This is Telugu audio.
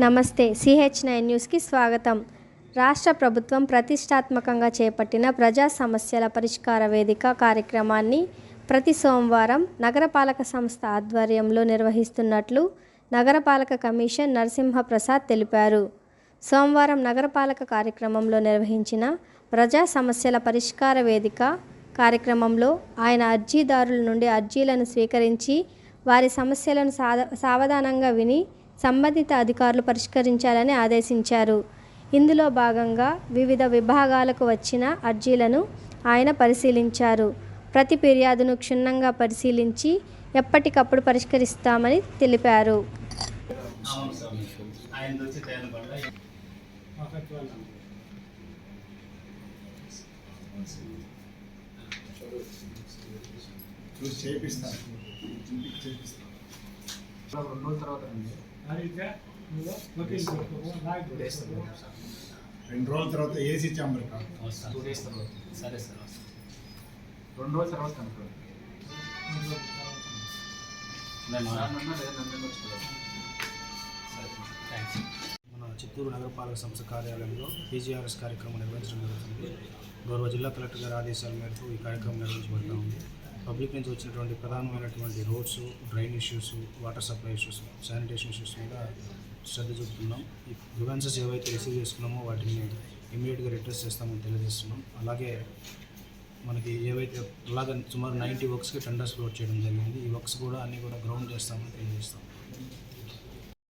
నమస్తే సిహెచ్ నైన్ న్యూస్కి స్వాగతం. రాష్ట్ర ప్రభుత్వం ప్రతిష్టాత్మకంగా చేపట్టిన ప్రజా సమస్యల పరిష్కార వేదిక కార్యక్రమాన్ని ప్రతి సోమవారం నగరపాలక సంస్థ ఆధ్వర్యంలో నిర్వహిస్తున్నట్లు నగరపాలక కమిషన్ నరసింహప్రసాద్ తెలిపారు. సోమవారం నగరపాలక కార్యక్రమంలో నిర్వహించిన ప్రజా సమస్యల పరిష్కార వేదిక కార్యక్రమంలో ఆయన అర్జీదారుల నుండి అర్జీలను స్వీకరించి వారి సమస్యలను సాధ సావధానంగా విని సంబంధిత అధికారులు పరిష్కరించాలని ఆదేశించారు. ఇందులో భాగంగా వివిధ విభాగాలకు వచ్చిన అర్జీలను ఆయన పరిశీలించారు. ప్రతి ఫిర్యాదును క్షుణ్ణంగా పరిశీలించి ఎప్పటికప్పుడు పరిష్కరిస్తామని తెలిపారు. చూసి చేపిస్తాను చేపిస్తాను రెండు రోజుల తర్వాత రండి రెండు రోజుల తర్వాత ఏసీ వస్తాను టూ డేస్ తర్వాత. సరే సార్. రెండు రోజుల తర్వాత కనుక్కోండి మన చిత్తూరు నగరపాలక సంస్థ కార్యాలయంలో పీజీఆర్ఎస్ కార్యక్రమం నిర్వహించడం జరుగుతుంది. గౌరవ జిల్లా కలెక్టర్ గారి ఆదేశాల మేరకు ఈ కార్యక్రమం నిర్వహించబడుతూ ఉంది. పబ్లిక్ నుంచి వచ్చినటువంటి ప్రధానమైనటువంటి roads drain issues water supply issues sanitation issues మీద శ్రద్ధ చూపుతున్నాం. ఈ గ్రివెన్సెస్ ఏవైతే రిసీవ్ చేసుకున్నామో వాటిని ఇమీడియట్గా రిట్రెస్ చేస్తామని తెలియజేస్తున్నాం. అలాగే మనకి ఏవైతే అలాగే సుమారు నైంటీ వర్క్స్కి టెండర్స్ ఫ్లోట్ చేయడం జరిగింది. ఈ వర్క్స్ కూడా అన్నీ కూడా గ్రౌండ్ చేస్తామని తెలియజేస్తాం.